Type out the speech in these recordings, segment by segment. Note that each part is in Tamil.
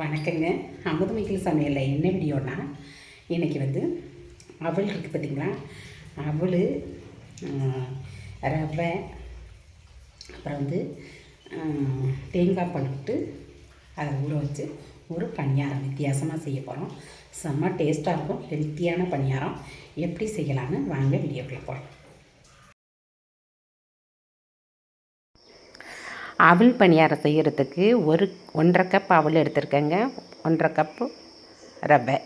வணக்கங்க. அமுதமிக்கல் சமையலில் என்ன வீடியோனா இன்றைக்கி வந்து அவள் இருக்குது பார்த்தீங்களா அவல் ரவை அப்புறம் வந்து தேங்காய் பழுட்டு அதை ஊற வச்சு ஒரு பணியாரம் வித்தியாசமாக செய்ய போகிறோம் செம்ம டேஸ்ட்டாக இருக்கும். ஹெல்த்தியான பணியாரம். எப்படி செய்யலான்னு வாங்க வீடியோக்குள்ளே போகிறோம் அவல் பணியாரம் செய்கிறதுக்கு ஒரு ஒன்றரை கப் அவல் எடுத்திருக்கேங்க. ஒன்றரை கப்பு ரவை.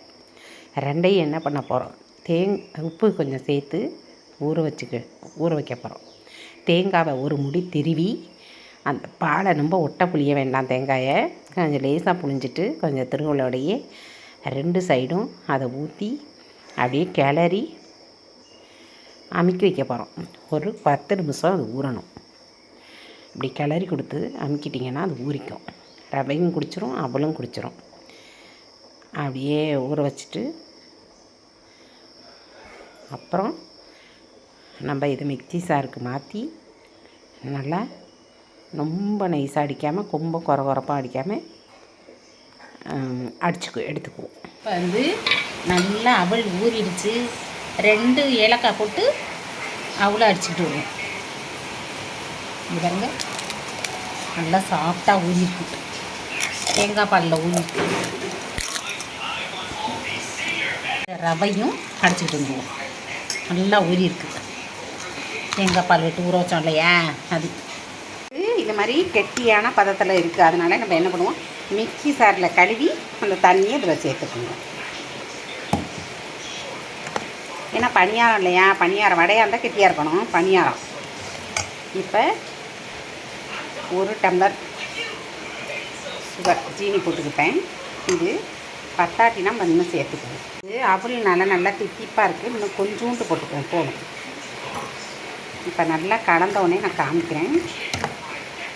ரெண்டையும் என்ன பண்ண போகிறோம் தேங் உப்பு கொஞ்சம் சேர்த்து ஊற வச்சுக்க ஊற வைக்க போகிறோம் தேங்காவை ஒரு முடி திருவி அந்த பாலை ரொம்ப ஒட்ட புளிய வேண்டாம் தேங்காயை. கொஞ்சம் லேசாக புளிஞ்சிட்டு கொஞ்சம் திருவள்ளோடையே ரெண்டு சைடும் அதை ஊற்றி அப்படியே கிளறி அமுக்கி வைக்க போகிறோம் ஒரு பத்து நிமிஷம் அது ஊறணும். இப்படி கிளறி கொடுத்து அமுக்கிட்டிங்கன்னா அது ஊறிக்கும். ரவையும் குடிச்சிரும் அவளும் குடிச்சிரும். அப்படியே ஊற வச்சுட்டு அப்புறம் நம்ம இதை மிக்சி சாருக்கு மாற்றி நல்லா ரொம்ப நைஸாக அடிக்காமல் ரொம்ப குற குறப்பாக அடிக்காமல் அடிச்சுக்கு எடுத்துக்குவோம். இப்போ வந்து நல்லா அவள் ஊறிடுச்சு. ரெண்டு ஏலக்காய் போட்டு அவளை அடிச்சுக்கிட்டு வருவோம். இது பாருங்க. நல்லா சாஃப்டாக ஊறிருக்கு தேங்காய் பாலில் ஊறிருக்கு ரவையும் அடைச்சிக்கிட்டு வந்துடுவோம் நல்லா ஊறிருக்கு தேங்காய் பால் விட்டு ஊற வச்சோம் இல்லையா? அது. இது மாதிரி கெட்டியான பதத்தில் இருக்குது அதனால நம்ம என்ன பண்ணுவோம்? மிக்சி சாரில் கழுவி அந்த தண்ணியை இதில் சேர்த்துக்கணும். ஏன்னா பணியாரம் இல்லையா? பணியாரம் வடையாக இருந்தால் கெட்டியாக இருக்கணும். பணியாரம் இப்போ ஒரு டம்ளர் சுகர் சீனி போட்டுக்கிட்டேன். இது பத்தாட்டினா நம்ம இன்னும் சேர்த்துக்கணும். இது அவல் நல்லா நல்லா தித்திப்பாக இருக்குது இன்னும் கொஞ்சோண்டு போட்டுக்குவேன் போதும் இப்போ நல்லா கலந்தவுடனே நான் காமிக்கிறேன்.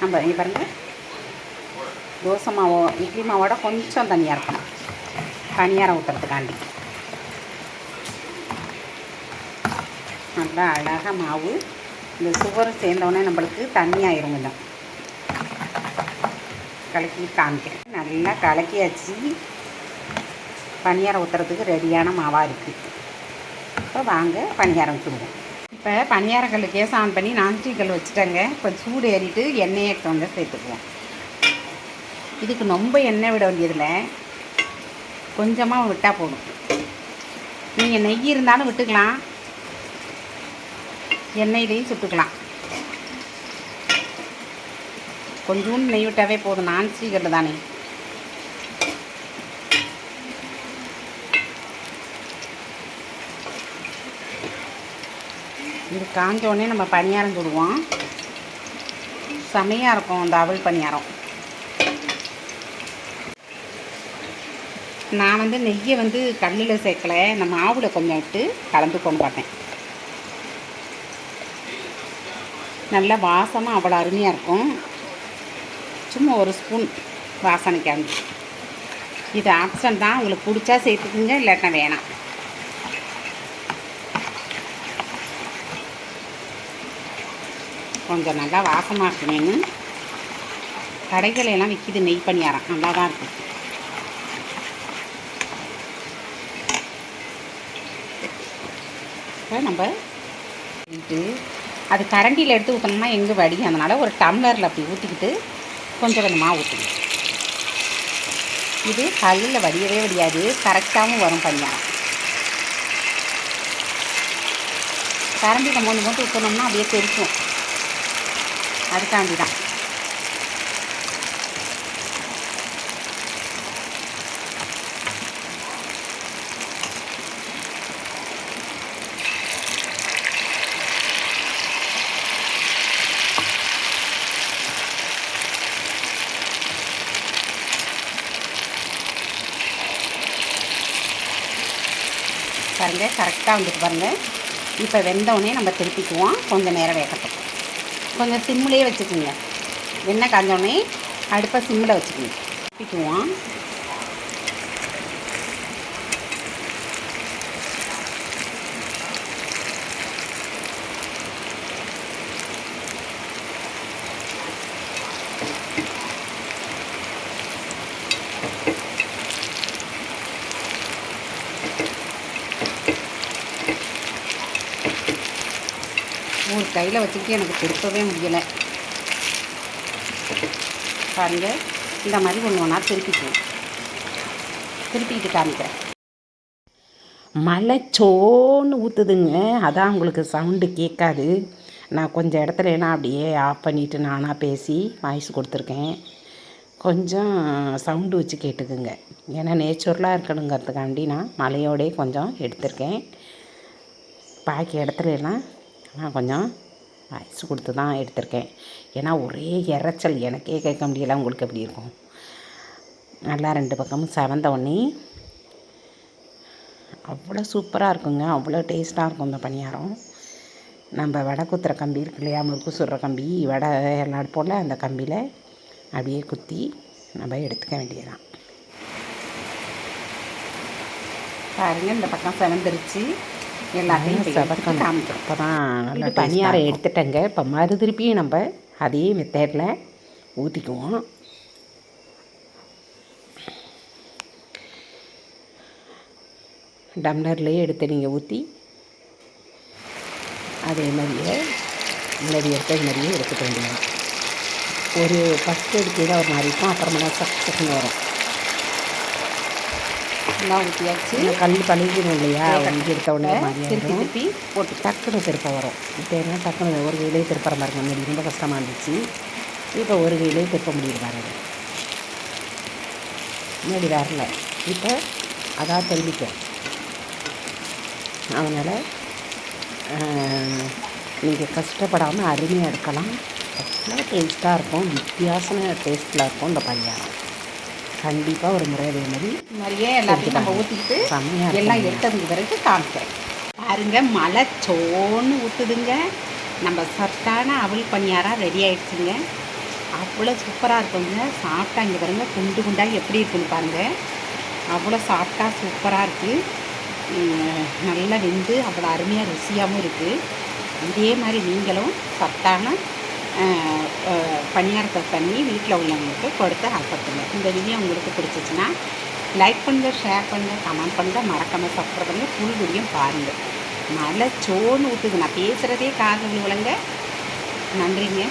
நம்ம இங்கே பாருங்க. தோசை மாவோ இட்லி மாவோட கொஞ்சம் தனியாக இருக்கணும். பனியாரம் ஊற்றுறதுக்காண்டி நல்லா அழகாக மாவு. இந்த சுகரும் சேர்ந்தவுடனே நம்மளுக்கு தண்ணி ஆயிரும் கொஞ்சம் கலக்கி காமிக்கிறேன். நல்லா கலக்கியாச்சு. பணியாரம் ஊற்றுறதுக்கு ரெடியான மாவாக இருக்குது இப்போ வாங்க பணியாரம் சுடுவோம் இப்போ பணியாரக்கல் கேஸ் ஆன் பண்ணி நான்ஸ்டிக்கல் வச்சுட்டேங்க. இப்போ சூடு ஏறிட்டு எண்ணெயை எடுத்து வந்து சேர்த்துக்குவோம். இதுக்கு ரொம்ப எண்ணெய் விட வேண்டியதில்லை. கொஞ்சமாக விட்டால் போதும். நீங்கள் நெய் இருந்தாலும் விட்டுக்கலாம். எண்ணெயிலையும் சுட்டுக்கலாம். கொஞ்சோண்டு நெய் விட்டாவே போதும். நான் சீக்கிரம் தானே. இது காஞ்சோடனே நம்ம பணியாரம் சுடுவோம் செமையாக இருக்கும் இந்த அவல் பணியாரம். நான் வந்து நெய்யை வந்து கல்லில் சேர்க்கலை. இந்த மாவில் கொஞ்சம் விட்டு கலந்து கொண்டு பார்த்தேன். நல்லா வாசமாக அவ்வளோ அருமையாக இருக்கும். சும்மா ஒரு ஸ்பூன் வாசனைக்காண்டி இது ஆப்ஷன் தான். உங்களுக்கு பிடிச்சா சேர்த்துக்குங்க இல்லாட்டினா வேணாம். கொஞ்சம் நல்லா வாசமாக இருக்குமேனு கடைகளையெல்லாம் விற்கிது நெய் பணியாரம். நல்லா தான் இருக்கும் இப்போ நம்ம அது கரண்டியில் எடுத்து ஊற்றணும்னா எங்கே வடி? அதனால் ஒரு டம்ளரில் அப்படி ஊற்றிக்கிட்டு கொஞ்சம் கொஞ்சமாக ஊற்றணும் இது கல்லில் வடியவே வடியாது. கரெக்டாகவும் வரும் பணியாரம் கரண்டியில் மூணு மூட்டு ஊற்றினோம்னா அப்படியே தெரிக்கும். அதுக்காண்டி தான் பாருங்கள் கரெக்டாக வந்துட்டு பாருங்கள் இப்போ வெந்தவுடனே நம்ம திருப்பிக்குவோம். கொஞ்சம் நேரம் வேகட்டும். கொஞ்சம் சிம்லேயே வச்சுக்கோங்க. எண்ணெய் காஞ்சோடனே அடுப்பை சிம்மில் வச்சுக்கோங்க. திருப்பிக்குவோம். ஒரு கையில் வச்சுக்கிட்டு எனக்கு திருப்பவே முடியலை. பாருங்க இந்த மாதிரி ஒன்று ஒன்றா திருப்பிக்குவோம் திருப்பிக்கிட்டு காமிக்கிறேன். மழை சோன்னு ஊற்றுதுங்க அதான் உங்களுக்கு சவுண்டு கேட்காது. நான் கொஞ்சம் இடத்துல என்ன அப்படியே ஆஃப் பண்ணிவிட்டு நானாக பேசி வாய்ஸ் கொடுத்துருக்கேன். கொஞ்சம் சவுண்டு வச்சு கேட்டுக்குங்க. ஏன்னா நேச்சுரலாக இருக்கணுங்கிறதுக்காண்டி நான் மலையோடே கொஞ்சம் எடுத்திருக்கேன். பாக்கி இடத்துல எல்லாம் நான் கொஞ்சம் வாய்ஸ் கொடுத்து தான் எடுத்திருக்கேன். ஏன்னா ஒரே இறைச்சல் எனக்கே கேட்க முடியல. உங்களுக்கு எப்படி இருக்கும்? நல்லா ரெண்டு பக்கமும் செவந்த உடனே அவ்வளோ சூப்பராக இருக்குங்க. அவ்வளோ டேஸ்ட்டாக இருக்கும் இந்த பணியாரம். நம்ம வடை குத்துற கம்பி இருக்கு இல்லையா? முறுக்கு சுடுற கம்பி வடை எல்லாம் போல் அந்த கம்பியில் அப்படியே குத்தி நம்ம எடுத்துக்க வேண்டியதான் பாருங்க இந்த பக்கம் செவந்துருச்சு. எல்லாத்தையும் செவக்கணும். இப்போ தான் நல்லா எடுத்துட்டேங்க. இப்போ மறு திருப்பியும் நம்ம அதே மெத்தடில் ஊற்றிக்குவோம் டம்ளர்லேயே எடுத்து நீங்கள் ஊற்றி அதே மாதிரியே முன்னாடி எடுத்தது மாதிரியே எடுத்துக்க வேண்டியது ஒரு ஃபஸ்ட்டு எடுக்கையில் ஒரு மாதிரி இருக்கும். அப்புறமா சக்கு சக்குன்னு வரும். எல்லாம் ஊற்றியாச்சு கல் பழகிடும் இல்லையா? வந்து எடுத்த உடனே திருப்பி திருப்பி போட்டு. டக்குன்னு திருப்ப வரும். இப்போ என்ன டக்குன்னு ஒரு கையிலே திருப்புற மாதிரி முன்னாடி ரொம்ப கஷ்டமாக இருந்துச்சு. இப்போ ஒரு கையிலே திருப்ப முடியுது பாருங்க முன்னாடி வரல இப்போ அதான் திரும்பிக்கும் அதனால் நீங்கள் கஷ்டப்படாமல் அருமையாக எடுக்கலாம். அவ்வளோ டேஸ்ட்டாக இருக்கும். வித்தியாசமான டேஸ்ட்டில் இருக்கும் இந்த பணியாரம். கண்டிப்பாக ஒரு முறை அதே மாதிரி மாதிரியே எல்லாத்தையும் நம்ம ஊற்றிக்கிட்டு செம்மையாக எல்லாம். எடுத்ததுக்கு பிறகு காமிக்கிறேன். பாருங்க மழை சோன்னு ஊற்றுதுங்க நம்ம சத்தான அவல் பணியாரம் ரெடி ஆயிடுச்சுங்க. அவ்வளோ சூப்பராக இருக்குங்க. சாப்பிட்டா இங்கே பாருங்க குண்டு குண்டாக எப்படி இருக்குன்னு பாருங்கள் அவ்வளோ சாப்பிட்டா சூப்பராக இருக்குது நல்லா வெந்து அவ்வளோ அருமையாக ருசியாகவும் இருக்குது இதே மாதிரி நீங்களும் சத்தான பணியாரத்தை பண்ணி வீட்டில் உள்ளவங்களுக்கு கொடுத்து ஆசைப்படுங்க இந்த வீடியோ உங்களுக்கு பிடிச்சிச்சின்னா லைக் பண்ணுங்கள் ஷேர் பண்ணுங்கள் கமெண்ட் பண்ணுங்கள் மறக்காமல் சப்ஸ்கிரைப் பண்ணுங்கள் ஃபுல் வீடியோ பாருங்கள் மழை சோன்னு ஊற்றுது நான் பேசுகிறதே காது விழுவலைங்க நன்றிங்க.